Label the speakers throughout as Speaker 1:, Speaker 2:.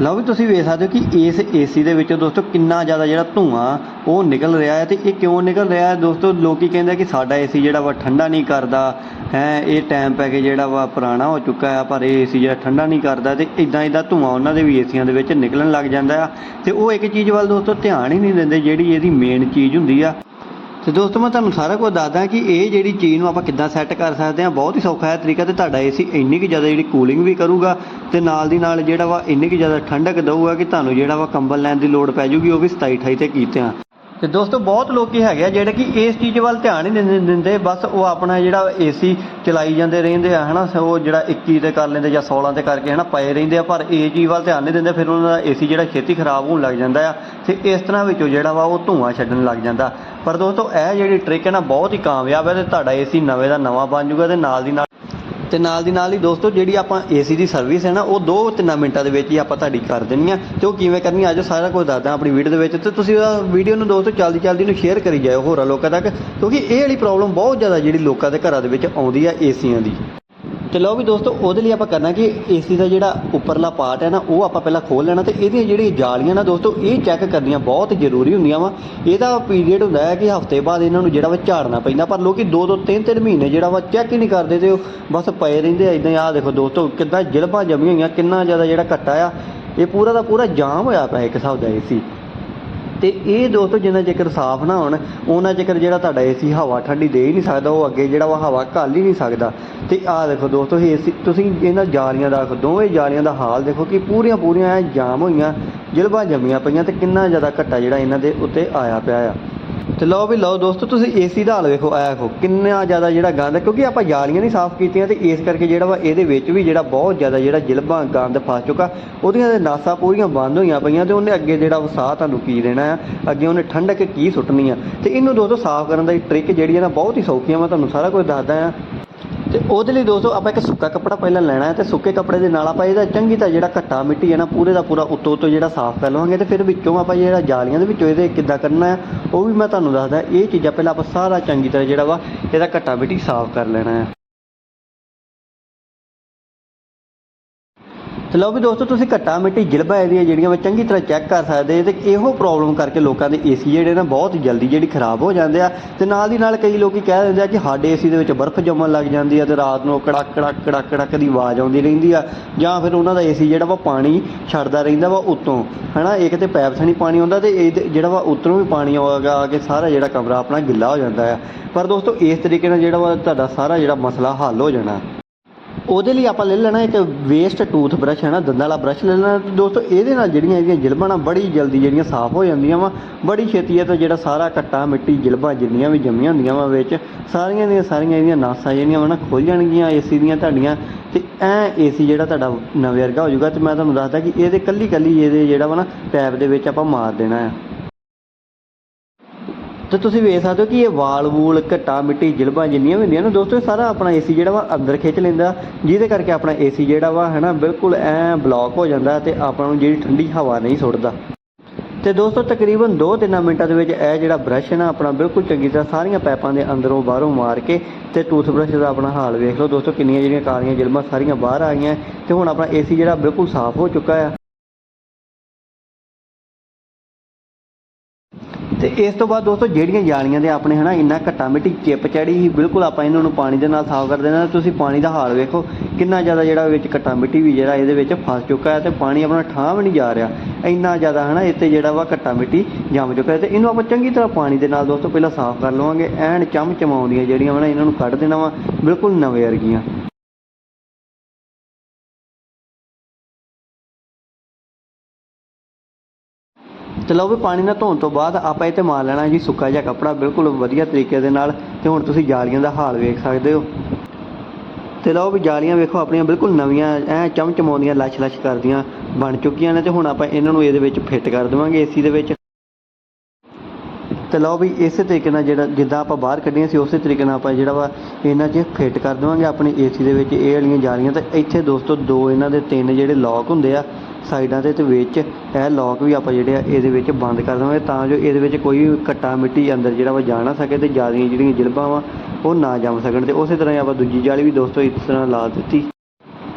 Speaker 1: ਲਓ ਵੀ ਤੁਸੀਂ ਵੇਖ ਸਕਦੇ ਹੋ ਕਿ ਇਸ ਏਸੀ ਦੇ ਵਿੱਚੋਂ ਦੋਸਤੋ ਕਿੰਨਾ ਜ਼ਿਆਦਾ ਜਿਹੜਾ ਧੂਆਂ ਉਹ ਨਿਕਲ ਰਿਹਾ ਹੈ ਤੇ ਇਹ ਕਿਉਂ ਨਿਕਲ ਰਿਹਾ ਹੈ? ਦੋਸਤੋ ਲੋਕੀ ਕਹਿੰਦੇ ਕਿ ਸਾਡਾ ਏਸੀ ਜਿਹੜਾ ਵਾ ਠੰਡਾ ਨਹੀਂ ਕਰਦਾ। ਹੈ, ਇਹ ਟਾਈਮ ਪੈ ਕੇ ਜਿਹੜਾ ਵਾ ਪੁਰਾਣਾ ਹੋ ਚੁੱਕਾ ਹੈ, ਪਰ ਇਹ ਏਸੀ ਜਿਹੜਾ ਠੰਡਾ ਨਹੀਂ ਕਰਦਾ ਤੇ ਇਦਾਂ ਇਦਾਂ ਧੂਆਂ ਉਹਨਾਂ ਦੇ ਵੀ ਏਸੀਆਂ ਦੇ ਵਿੱਚ ਨਿਕਲਣ ਲੱਗ ਜਾਂਦਾ ਆ। ਤੇ ਉਹ ਇੱਕ ਚੀਜ਼ ਵੱਲ ਦੋਸਤੋ ਧਿਆਨ ਹੀ ਨਹੀਂ ਦਿੰਦੇ ਜਿਹੜੀ ਇਹਦੀ ਮੇਨ ਚੀਜ਼ ਹੁੰਦੀ ਆ। ਤੇ ਦੋਸਤੋ, ਮੈਂ ਤੁਹਾਨੂੰ ਸਾਰਾ ਕੁਝ ਦੱਸਦਾ ਕਿ ਇਹ ਜਿਹੜੀ ਚੀਜ਼ ਨੂੰ ਆਪਾਂ ਕਿੱਦਾਂ ਸੈੱਟ ਕਰ ਸਕਦੇ ਹਾਂ, ਬਹੁਤ ਹੀ ਸੌਖਾ ਹੈ ਤਰੀਕਾ ਤੇ ਤੁਹਾਡਾ ਏਸੀ ਇੰਨੀ ਕਿ ਜ਼ਿਆਦਾ ਜਿਹੜੀ ਕੂਲਿੰਗ ਵੀ ਕਰੂਗਾ ਤੇ ਨਾਲ ਦੀ ਨਾਲ ਜਿਹੜਾ ਵਾ ਇੰਨੀ ਕਿ ਜ਼ਿਆਦਾ ਠੰਡਕ ਦਊਗਾ ਕਿ ਤੁਹਾਨੂੰ ਜਿਹੜਾ ਵਾ ਕੰਬਲ ਲੈਣ ਦੀ ਲੋੜ ਪੈ ਜੂਗੀ, ਉਹ ਵੀ 27 28 ਤੇ ਕੀਤੇ ਆ ਤੇ ਦੋਸਤੋ, ਬਹੁਤ ਲੋਕੀ ਹੈਗੇ ਆ ਜਿਹੜੇ ਕਿ ਇਸ ਚੀਜ਼ ਵੱਲ ਧਿਆਨ ਹੀ ਨਹੀਂ ਦਿੰਦੇ- ਦਿੰਦੇ। ਬਸ ਉਹ ਆਪਣਾ ਜਿਹੜਾ ਏਸੀ ਚਲਾਈ ਜਾਂਦੇ ਰਹਿੰਦੇ ਆ, ਹਨਾ? ਉਹ ਜਿਹੜਾ 21 ਤੇ ਕਰ ਲੈਂਦੇ ਜਾਂ 16 ਤੇ ਕਰਕੇ, ਹਨਾ? ਪਏ ਰਹਿੰਦੇ ਆ, ਪਰ ਇਹ ਚੀਜ਼ ਵੱਲ ਧਿਆਨ ਨਹੀਂ ਦਿੰਦੇ, ਫਿਰ ਉਹਨਾਂ ਦਾ ਏਸੀ ਜਿਹੜਾ ਛੇਤੀ ਖਰਾਬ ਹੋਣ ਲੱਗ ਜਾਂਦਾ ਆ। ਤੇ ਇਸ ਤਰ੍ਹਾਂ ਵਿੱਚੋਂ ਜਿਹੜਾ ਵਾ, ਉਹ ਧੂਆਂ ਛੱਡਣ ਲੱਗ ਜਾਂਦਾ। ਪਰ ਦੋਸਤੋ, ਇਹ ਜਿਹੜੀ ਟ੍ਰਿਕ ਹੈ ਨਾ, ਬਹੁਤ ਹੀ ਕਾਮਯਾਬ ਹੈ ਤੇ ਤੁਹਾਡਾ ਏਸੀ ਨਵੇਂ ਦਾ ਨਵਾਂ ਬਣ ਜਾਊਗਾ ਤੇ ਨਾਲ ਦੀ ਨਾਲ ਤੇ ਨਾਲ ਦੀ ਨਾਲ ਹੀ ਦੋਸਤੋ, ਜਿਹੜੀ ਆਪਾਂ ਏਸੀ ਦੀ ਸਰਵਿਸ ਹੈ ਨਾ, ਉਹ 2-3 ਮਿੰਟਾਂ ਦੇ ਵਿੱਚ ਹੀ ਆਪਾਂ ਤੁਹਾਡੀ ਕਰ ਦੇਣੀ ਆ ਤੇ ਉਹ ਕਿਵੇਂ ਕਰਨੀ, ਅੱਜ ਸਾਰਾ ਕੁਝ ਦੱਸਦਾ ਆਪਣੀ ਵੀਡੀਓ ਦੇ ਵਿੱਚ। ਤੇ ਤੁਸੀਂ ਉਹ ਵੀਡੀਓ ਨੂੰ ਦੋਸਤੋ ਜਲਦੀ ਜਲਦੀ ਨੂੰ ਸ਼ੇਅਰ ਕਰੀ ਜਾਓ ਹੋਰਾਂ ਲੋਕਾਂ ਤੱਕ, ਕਿਉਂਕਿ ਇਹ ਵਾਲੀ ਪ੍ਰੋਬਲਮ ਬਹੁਤ ਜ਼ਿਆਦਾ ਜਿਹੜੀ ਲੋਕਾਂ ਦੇ ਘਰਾਂ ਦੇ ਵਿੱਚ ਆਉਂਦੀ ਆ ਏਸੀਆਂ ਦੀ। ਤੇ ਲਓ ਵੀ ਦੋਸਤੋ, ਉਹਦੇ ਲਈ ਆਪਾਂ ਕਰਨਾ ਕਿ ਏਸੀ ਦਾ ਜਿਹੜਾ ਉੱਪਰਲਾ ਪਾਰਟ ਹੈ ਨਾ, ਉਹ ਆਪਾਂ ਪਹਿਲਾਂ ਖੋਲ ਲੈਣਾ ਤੇ ਇਹਦੀਆਂ ਜਿਹੜੀਆਂ ਜਾਲੀਆਂ ਨਾ ਦੋਸਤੋ, ਇਹ ਚੈੱਕ ਕਰਨੀਆਂ ਬਹੁਤ ਜ਼ਰੂਰੀ ਹੁੰਦੀਆਂ ਵਾ। ਇਹਦਾ ਪੀਰੀਅਡ ਹੁੰਦਾ ਹੈ ਕਿ ਹਫ਼ਤੇ ਬਾਅਦ ਇਹਨਾਂ ਨੂੰ ਜਿਹੜਾ ਵਾ ਝਾੜਨਾ ਪੈਂਦਾ, ਪਰ ਲੋਕੀ 2 2 3 3 ਮਹੀਨੇ ਜਿਹੜਾ ਵਾ ਚੈੱਕ ਹੀ ਨਹੀਂ ਕਰਦੇ ਤੇ ਉਹ ਬਸ ਪਏ ਰਹਿੰਦੇ ਆ ਆਹ ਦੇਖੋ ਦੋਸਤੋ, ਕਿੱਦਾਂ ਜਲਬਾਂ ਜਮੀਆਂ ਹੋਈਆਂ, ਕਿੰਨਾ ਜ਼ਿਆਦਾ ਜਿਹੜਾ ਘੱਟਾ ਆ, ਇਹ ਪੂਰਾ ਦਾ ਪੂਰਾ ਜਾਮ ਹੋਇਆ ਪਿਆ ਇੱਕ ਹਿਸਾਬ ਦਾ ਏਸੀ ਤੇ ਇਹ ਦੋਸਤੋ ਜਿੰਨਾ ਜੇਕਰ ਸਾਫ਼ ਨਾ ਹੋਣ ਉਹਨਾਂ ਜੇਕਰ ਜਿਹੜਾ ਤੁਹਾਡਾ ਏਸੀ ਹਵਾ ਠੰਡੀ ਦੇ ਹੀ ਨਹੀਂ ਸਕਦਾ, ਉਹ ਅੱਗੇ ਜਿਹੜਾ ਵਾ ਹਵਾ ਘੱਲ ਹੀ ਨਹੀਂ ਸਕਦਾ। ਤੇ ਆਹ ਦੇਖੋ ਦੋਸਤੋ, ਇਹ ਏਸੀ, ਤੁਸੀਂ ਇਹਨਾਂ ਜਾਲੀਆਂ ਦਾ, ਦੋਵੇਂ ਜਾਲੀਆਂ ਦਾ ਹਾਲ ਦੇਖੋ ਕਿ ਪੂਰੀਆਂ ਪੂਰੀਆਂ ਐਂ ਜਾਮ ਹੋਈਆਂ, ਜਿਲਬਾਂ ਜੰਮੀਆਂ ਪਈਆਂ ਤੇ ਕਿੰਨਾ ਜ਼ਿਆਦਾ ਘੱਟਾ ਜਿਹੜਾ ਇਹਨਾਂ ਦੇ ਉੱਤੇ ਆਇਆ ਪਿਆ ਆ। ਤੇ ਲਓ ਵੀ ਲਓ ਦੋਸਤੋ, ਤੁਸੀਂ ਏਸੀ ਦਾ ਹਾਲ ਵੇਖੋ ਆਇਆ ਵੇਖੋ, ਕਿੰਨਾ ਜ਼ਿਆਦਾ ਜਿਹੜਾ ਗੰਦ ਹੈ, ਕਿਉਂਕਿ ਆਪਾਂ ਜਾਲੀਆਂ ਨਹੀਂ ਸਾਫ਼ ਕੀਤੀਆਂ ਤੇ ਇਸ ਕਰਕੇ ਜਿਹੜਾ ਵਾ ਇਹਦੇ ਵਿੱਚ ਵੀ ਜਿਹੜਾ ਬਹੁਤ ਜ਼ਿਆਦਾ ਜਿਹੜਾ ਜਿਲਬਾਂ ਗੰਦ ਫਸ ਚੁੱਕਾ, ਉਹਦੀਆਂ ਦੇ ਨਾਸਾਂ ਪੂਰੀਆਂ ਬੰਦ ਹੋਈਆਂ ਪਈਆਂ ਤੇ ਉਹਨੇ ਅੱਗੇ ਜਿਹੜਾ ਵਸਾਹ ਤੁਹਾਨੂੰ ਕੀ ਦੇਣਾ ਆ, ਅੱਗੇ ਉਹਨੇ ਠੰਡਕ ਕੀ ਸੁੱਟਣੀ ਆ। ਤੇ ਇਹਨੂੰ ਦੋਸਤੋ ਸਾਫ਼ ਕਰਨ ਦਾ ਟ੍ਰਿਕ ਜਿਹੜੀ ਹੈ ਨਾ, ਬਹੁਤ ਹੀ ਸੌਖੀ ਆ, ਮੈਂ ਤੁਹਾਨੂੰ ਸਾਰਾ ਕੁਝ ਦੱਸਦਾ ਆ। ਤੇ ਉਹਦੇ ਲਈ ਦੋਸਤੋ ਆਪਾਂ ਇੱਕ ਸੁੱਕਾ ਕੱਪੜਾ ਪਹਿਲਾਂ ਲੈਣਾ ਹੈ ਤੇ ਸੁੱਕੇ ਕੱਪੜੇ ਦੇ ਨਾਲ ਆਪਾਂ ਇਹਦਾ ਚੰਗੀ ਤਰ੍ਹਾਂ ਜਿਹੜਾ ਘੱਟਾ ਮਿੱਟੀ ਹੈ ਨਾ ਪੂਰੇ ਦਾ ਪੂਰਾ ਉੱਤੋਂ ਉੱਤੋਂ ਜਿਹੜਾ ਸਾਫ਼ ਕਰ ਲਵਾਂਗੇ ਤੇ ਫਿਰ ਵਿੱਚੋਂ ਆਪਾਂ ਜਿਹੜਾ ਜਾਲੀਆਂ ਦੇ ਵਿੱਚੋਂ ਇਹਦੇ ਕਿੱਦਾਂ ਕਰਨਾ ਹੈ, ਉਹ ਵੀ ਮੈਂ ਤੁਹਾਨੂੰ ਦੱਸਦਾ, ਇਹ ਚੀਜ਼ਾਂ ਪਹਿਲਾਂ ਆਪਾਂ ਸਾਰਾ ਚੰਗੀ ਤਰ੍ਹਾਂ ਜਿਹੜਾ ਵਾ ਇਹਦਾ ਘੱਟਾ ਮਿੱਟੀ ਸਾਫ਼ ਕਰ ਲੈਣਾ ਹੈ। ਤੇ ਲਓ ਵੀ ਦੋਸਤੋ, ਤੁਸੀਂ ਘੱਟਾ ਮਿੱਟੀ ਜਿਲਬਾ ਇਹਦੀਆਂ ਜਿਹੜੀਆਂ ਵਾ ਚੰਗੀ ਤਰ੍ਹਾਂ ਚੈੱਕ ਕਰ ਸਕਦੇ ਤੇ ਇਹੋ ਪ੍ਰੋਬਲਮ ਕਰਕੇ ਲੋਕਾਂ ਦੇ ਏਸੀ ਜਿਹੜੇ ਨਾ ਬਹੁਤ ਜਲਦੀ ਜਿਹੜੀ ਖਰਾਬ ਹੋ ਜਾਂਦੇ ਆ। ਤੇ ਨਾਲ ਦੀ ਨਾਲ ਕਈ ਲੋਕੀ ਕਹਿ ਦਿੰਦੇ ਆ ਕਿ ਸਾਡੇ ਏਸੀ ਦੇ ਵਿੱਚ ਬਰਫ਼ ਜੰਮਣ ਲੱਗ ਜਾਂਦੀ ਆ ਤੇ ਰਾਤ ਨੂੰ ਕੜਕ ਕੜਕ ਕੜਕ ਕੜਕ ਦੀ ਆਵਾਜ਼ ਆਉਂਦੀ ਰਹਿੰਦੀ ਆ। ਜਾਂ ਫਿਰ ਉਹਨਾਂ ਦਾ ਏਸੀ ਜਿਹੜਾ ਵਾ ਪਾਣੀ ਛੱਡਦਾ ਰਹਿੰਦਾ ਵਾ ਉੱਤੋਂ, ਹਨਾ? ਇੱਕ ਤੇ ਪੈਪ ਥਣੀ ਪਾਣੀ ਆਉਂਦਾ ਤੇ ਇਹ ਜਿਹੜਾ ਵਾ ਉੱਤਰੋਂ ਵੀ ਪਾਣੀ ਆਉਗਾ ਆ ਕੇ ਸਾਰਾ ਜਿਹੜਾ ਕਮਰਾ ਆਪਣਾ ਗਿੱਲਾ ਹੋ ਜਾਂਦਾ ਆ। ਪਰ ਦੋਸਤੋ, ਇਸ ਤਰੀਕੇ ਨਾਲ ਜਿਹੜਾ ਵਾ ਤੁਹਾਡਾ ਸਾਰਾ ਜਿਹੜਾ ਮਸਲਾ ਹੱਲ ਹੋ ਜਾਣਾ। ਉਹਦੇ ਲਈ ਆਪਾਂ ਲੈ ਲੈਣਾ ਇੱਕ ਵੇਸਟ ਟੂਥ ਬ੍ਰਸ਼ ਹੈ ਨਾ ਦੰਦਾਂ ਵਾਲਾ ਬ੍ਰਸ਼ ਲੈ ਲੈਣਾ। ਤੇ ਦੋਸਤੋ, ਇਹਦੇ ਨਾਲ ਜਿਹੜੀਆਂ ਇਹਦੀਆਂ ਜਿਲਬਾਂ ਨਾ ਬੜੀ ਜਲਦੀ ਜਿਹੜੀਆਂ ਸਾਫ਼ ਹੋ ਜਾਂਦੀਆਂ ਵਾ, ਬੜੀ ਛੇਤੀ ਇਹ ਤੋਂ ਜਿਹੜਾ ਸਾਰਾ ਕੱਟਾ ਮਿੱਟੀ ਜਿਲਬਾਂ ਜਿੰਨੀਆਂ ਵੀ ਜੰਮੀਆਂ ਹੁੰਦੀਆਂ ਵਾ ਵਿੱਚ, ਸਾਰੀਆਂ ਦੀਆਂ ਸਾਰੀਆਂ ਇਹਦੀਆਂ ਨਾਸਾਂ ਜਿਹੜੀਆਂ ਵਾ ਨਾ ਖੁੱਲ ਜਾਣਗੀਆਂ ਏਸੀ ਦੀਆਂ ਤੁਹਾਡੀਆਂ, ਤੇ ਐ ਏਸੀ ਜਿਹੜਾ ਤੁਹਾਡਾ ਨਵੇਂ ਵਰਗਾ ਹੋ ਜਾਊਗਾ, ਤੇ ਮੈਂ ਤੁਹਾਨੂੰ ਦੱਸਦਾ ਕਿ ਇਹਦੇ ਕੱਲੀ ਕੱਲੀ ਇਹਦੇ ਜਿਹੜਾ ਵਾ ਨਾ ਪੈਪ ਦੇ ਵਿੱਚ ਆਪਾਂ ਮਾਰ ਦੇਣਾ ਆ। ਤੇ ਤੁਸੀਂ ਵੇਖ ਸਕਦੇ ਹੋ ਕਿ ਇਹ ਵਾਲ ਵੂਲ, ਘਟਾ ਮਿੱਟੀ, ਜਿਲਬਾਂ ਜਿੰਨੀਆਂ ਵੀ ਹੁੰਦੀਆਂ ਨੇ, ਦੋਸਤੋ ਇਹ ਸਾਰਾ ਆਪਣਾ ਏਸੀ ਜਿਹੜਾ ਵਾ ਅੰਦਰ ਖਿੱਚ ਲੈਂਦਾ, ਜਿਹਦੇ ਕਰਕੇ ਆਪਣਾ ਏਸੀ ਜਿਹੜਾ ਵਾ ਹੈ ਨਾ ਬਿਲਕੁਲ ਐ ਬਲੌਕ ਹੋ ਜਾਂਦਾ ਤੇ ਆਪਾਂ ਨੂੰ ਜਿਹੜੀ ਠੰਡੀ ਹਵਾ ਨਹੀਂ ਸੁੱਟਦਾ। ਤੇ ਦੋਸਤੋ ਤਕਰੀਬਨ 2-3 ਮਿੰਟਾਂ ਦੇ ਵਿੱਚ ਇਹ ਜਿਹੜਾ ਬ੍ਰਸ਼ ਹੈ ਨਾ, ਆਪਣਾ ਬਿਲਕੁਲ ਚੰਗੀ ਤਰ੍ਹਾਂ ਸਾਰੀਆਂ ਪਾਈਪਾਂ ਦੇ ਅੰਦਰੋਂ ਬਾਹਰੋਂ ਮਾਰ ਕੇ ਤੇ ਟੂਥਬ੍ਰਸ਼ ਦਾ ਆਪਣਾ ਹਾਲ ਵੇਖ ਲਓ। ਦੋਸਤੋ ਕਿੰਨੀਆਂ ਜਿਹੜੀਆਂ ਕਾਲੀਆਂ ਜਿਲਬਾਂ ਸਾਰੀਆਂ ਬਾਹਰ ਆ ਗਈਆਂ ਤੇ ਹੁਣ ਆਪਣਾ ਏਸੀ ਜਿਹੜਾ ਬਿਲਕੁਲ ਸਾਫ਼ ਹੋ ਚੁੱਕਾ ਆ। ਤੇ ਇਸ ਤੋਂ ਬਾਅਦ ਦੋਸਤੋ, ਜਿਹੜੀਆਂ ਜਾਲੀਆਂ ਦੇ ਆਪਣੇ ਹਨਾ, ਇੰਨਾ ਘੱਟਾ ਮਿੱਟੀ ਚਿੱਪ ਚੜੀ ਸੀ, ਬਿਲਕੁਲ ਆਪਾਂ ਇਹਨਾਂ ਨੂੰ ਪਾਣੀ ਦੇ ਨਾਲ ਸਾਫ਼ ਕਰ ਦੇਣਾ। ਤੁਸੀਂ ਪਾਣੀ ਦਾ ਹਾਲ ਵੇਖੋ, ਕਿੰਨਾ ਜ਼ਿਆਦਾ ਜਿਹੜਾ ਵਿੱਚ ਘੱਟਾ ਮਿੱਟੀ ਵੀ ਜਿਹੜਾ ਇਹਦੇ ਵਿੱਚ ਫਸ ਚੁੱਕਾ ਹੈ ਤੇ ਪਾਣੀ ਆਪਣਾ ਠਾਹ ਵੀ ਨਹੀਂ ਜਾ ਰਿਹਾ। ਇੰਨਾ ਜ਼ਿਆਦਾ ਹਨਾ, ਇੱਥੇ ਜਿਹੜਾ ਵਾ ਘੱਟਾ ਮਿੱਟੀ ਜੰਮ ਚੁੱਕਾ ਹੈ ਤੇ ਇਹਨੂੰ ਆਪਾਂ ਚੰਗੀ ਤਰ੍ਹਾਂ ਪਾਣੀ ਦੇ ਨਾਲ ਦੋਸਤੋ, ਪਹਿਲਾਂ ਸਾਫ਼ ਕਰ ਲਵਾਂਗੇ। ਐਨ ਚਮ ਚਮਾਉਂਦੀਆਂ ਜਿਹੜੀਆਂ ਵਾ ਇਹਨਾਂ ਨੂੰ ਕੱਢ ਦੇਣਾ ਵਾ, ਬਿਲਕੁਲ ਨਵੇਂ ਵਰਗੀਆਂ। ਤੇ ਲਓ ਵੀ ਪਾਣੀ ਨਾਲ ਧੋਣ ਤੋਂ ਬਾਅਦ ਆਪਾਂ ਇਹ ਤੇ ਮਾਰ ਲੈਣਾ ਜੀ, ਸੁੱਕਾ ਜਿਹਾ ਕੱਪੜਾ, ਬਿਲਕੁਲ ਵਧੀਆ ਤਰੀਕੇ ਦੇ ਨਾਲ ਤੇ ਹੁਣ ਤੁਸੀਂ ਜਾਲੀਆਂ ਦਾ ਹਾਲ ਵੇਖ ਸਕਦੇ ਹੋ। ਤੇ ਲਓ ਵੀ ਜਾਲੀਆਂ ਵੇਖੋ, ਆਪਣੀਆਂ ਬਿਲਕੁਲ ਨਵੀਆਂ, ਐ ਚਮਚਮਾਉਂਦੀਆਂ ਲਸ਼-ਲਸ਼ ਕਰਦੀਆਂ ਬਣ ਚੁੱਕੀਆਂ ਨੇ ਤੇ ਹੁਣ ਆਪਾਂ ਇਹਨਾਂ ਨੂੰ ਇਹਦੇ ਵਿੱਚ ਫਿੱਟ ਕਰ ਦੇਵਾਂਗੇ, ਏਸੀ ਦੇ ਵਿੱਚ। ਤੇ ਲਓ ਵੀ ਇਸੇ ਤਰੀਕੇ ਨਾਲ ਜਿਹੜਾ ਜਿੱਦਾਂ ਆਪਾਂ ਬਾਹਰ ਕੱਢੀਆਂ ਸੀ, ਉਸੇ ਤਰੀਕੇ ਨਾਲ ਆਪਾਂ ਜਿਹੜਾ ਵਾ ਇਹਨਾਂ 'ਚ ਫਿੱਟ ਕਰ ਦੇਵਾਂਗੇ ਆਪਣੀ ਏਸੀ ਦੇ ਵਿੱਚ, ਇਹ ਵਾਲੀਆਂ ਜਾਲੀਆਂ ਤੇ ਇੱਥੇ ਦੋਸਤੋ ਦੋ ਇਹਨਾਂ ਦੇ ਤਿੰਨ ਜਿਹੜੇ ਲੌਕ ਹੁੰਦੇ ਆ ਸਾਈਡਾਂ ਦੇ ਤੇ ਵਿੱਚ, ਇਹ ਲੌਕ ਵੀ ਆਪਾਂ ਜਿਹੜੇ ਆ ਇਹਦੇ ਵਿੱਚ ਬੰਦ ਕਰ ਦੇਵਾਂਗੇ ਤਾਂ ਜੋ ਇਹਦੇ ਵਿੱਚ ਕੋਈ ਵੀ ਕੱਟਾ ਮਿੱਟੀ ਅੰਦਰ ਜਿਹੜਾ ਵਾ ਜਾ ਨਾ ਸਕੇ ਤੇ ਜਿਆਦੀਆਂ ਜਿਹੜੀਆਂ ਜਿਲਬਾਂ ਵਾ ਉਹ ਨਾ ਜੰਮ ਸਕਣ ਤੇ ਉਸੇ ਤਰ੍ਹਾਂ ਹੀ ਆਪਾਂ ਦੂਜੀ ਜਾਲੀ ਵੀ ਦੋਸਤੋ ਇਸ ਤਰ੍ਹਾਂ ਲਾ ਦਿੱਤੀ।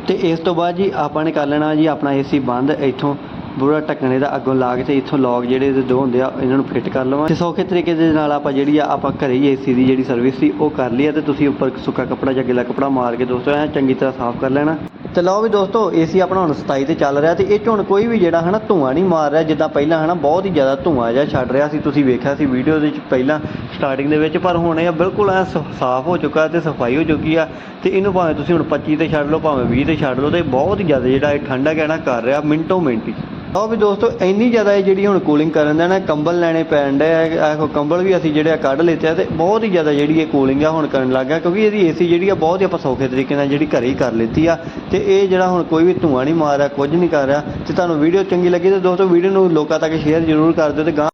Speaker 1: ਤੇ ਇਸ ਤੋਂ ਬਾਅਦ ਜੀ ਆਪਾਂ ਨੇ ਕਰ ਲੈਣਾ ਜੀ ਆਪਣਾ ਏਸੀ ਬੰਦ ਇੱਥੋਂ ਬੁਰਾ ਢੱਕਣੇ ਦਾ ਅੱਗੋਂ ਲਾ ਕੇ ਤੇ ਇੱਥੋਂ ਲੌਗ ਜਿਹੜੇ ਇਹਦੇ ਦੋ ਹੁੰਦੇ ਆ, ਇਹਨਾਂ ਨੂੰ ਫਿੱਟ ਕਰ ਲਵਾਂ। ਤੇ ਸੌਖੇ ਤਰੀਕੇ ਦੇ ਨਾਲ ਆਪਾਂ ਜਿਹੜੀ ਆ, ਆਪਾਂ ਘਰੇ ਹੀ ਏਸੀ ਦੀ ਜਿਹੜੀ ਸਰਵਿਸ ਸੀ, ਉਹ ਕਰ ਲਈ ਆ ਤੇ ਤੁਸੀਂ ਉੱਪਰ ਸੁੱਕਾ ਕੱਪੜਾ ਜਾਂ ਗਿੱਲਾ ਕੱਪੜਾ ਮਾਰ ਕੇ ਦੋਸਤੋ, ਐ ਚੰਗੀ ਤਰ੍ਹਾਂ ਸਾਫ਼ ਕਰ ਲੈਣਾ। ਤੇ ਲਓ ਵੀ ਦੋਸਤੋ ਏਸੀ ਆਪਣਾ ਹੁਣ 27 ਤੇ ਚੱਲ ਰਿਹਾ ਤੇ ਇਹ 'ਚ ਹੁਣ ਕੋਈ ਵੀ ਜਿਹੜਾ ਹਨਾ ਧੂਆਂ ਨਹੀਂ ਮਾਰ ਰਿਹਾ, ਜਿੱਦਾਂ ਪਹਿਲਾਂ ਹਨਾ ਬਹੁਤ ਹੀ ਜ਼ਿਆਦਾ ਧੂਆਂ ਜਿਹਾ ਛੱਡ ਰਿਹਾ ਸੀ, ਤੁਸੀਂ ਵੇਖਿਆ ਸੀ ਵੀਡੀਓ ਦੇ ਵਿੱਚ ਪਹਿਲਾਂ ਸਟਾਰਟਿੰਗ ਦੇ ਵਿੱਚ, ਪਰ ਹੁਣ ਇਹ ਬਿਲਕੁਲ ਐ ਸਾਫ਼ ਹੋ ਚੁੱਕਾ ਤੇ ਸਫ਼ਾਈ ਹੋ ਚੁੱਕੀ ਆ ਤੇ ਇਹਨੂੰ ਭਾਵੇਂ ਤੁਸੀਂ ਹੁਣ 25 ਤੇ ਛੱਡ ਲਓ, ਭਾਵੇਂ 20 ਤੇ ਛੱਡ ਲਓ ਤੇ ਬਹੁਤ ਹੀ ਜ਼ਿਆਦਾ ਜਿਹੜਾ ਇਹ ਠੰਡਾ ਕਹਿਣਾ ਕਰ ਰਿਹਾ ਮਿੰਟੋ ਮਿੰਟ ਹੀ। ਆਓ ਵੀ ਦੋਸਤੋ, ਇੰਨੀ ਜ਼ਿਆਦਾ ਇਹ ਜਿਹੜੀ ਹੁਣ ਕੂਲਿੰਗ ਕਰਨ ਦਾ ਨਾ ਕੰਬਲ ਲੈਣੇ ਪੈਣ ਡੇ ਆ ਕੰਬਲ ਵੀ ਅਸੀਂ ਜਿਹੜੇ ਆ ਕੱਢ ਲਿੱਤੇ ਆ ਤੇ ਬਹੁਤ ਹੀ ਜ਼ਿਆਦਾ ਜਿਹੜੀ ਇਹ ਕੂਲਿੰਗ ਆ ਹੁਣ ਕਰਨ ਲੱਗ ਗਿਆ, ਕਿਉਂਕਿ ਇਹਦੀ ਏਸੀ ਜਿਹੜੀ ਆ ਬਹੁਤ ਹੀ ਆਪਾਂ ਸੌਖੇ ਤਰੀਕੇ ਨਾਲ ਜਿਹੜੀ ਘਰੇ ਹੀ ਕਰ ਲਿੱਤੀ ਆ। ਤੇ ਇਹ ਜਿਹੜਾ ਹੁਣ ਕੋਈ ਵੀ ਧੂਆਂ ਨਹੀਂ ਮਾਰ ਰਿਹਾ, ਕੁਝ ਨਹੀਂ ਕਰ ਰਿਹਾ, ਤੇ ਤੁਹਾਨੂੰ ਵੀਡੀਓ ਚੰਗੀ ਲੱਗੀ ਤੇ ਦੋਸਤੋ ਵੀਡੀਓ ਨੂੰ ਲੋਕਾਂ ਤੱਕ ਸ਼ੇਅਰ ਜ਼ਰੂਰ ਕਰ ਦਿਓ ਤੇ ਗਾਂ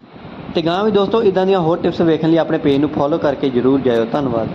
Speaker 1: ਤੇ ਗਾਂ ਵੀ ਦੋਸਤੋ ਇਦਾਂ ਦੀਆਂ ਹੋਰ ਟਿਪਸ ਵੇਖਣ ਲਈ ਆਪਣੇ ਪੇਜ ਨੂੰ ਫੋਲੋ ਕਰਕੇ ਜ਼ਰੂਰ ਜਾਇਓ। ਧੰਨਵਾਦ।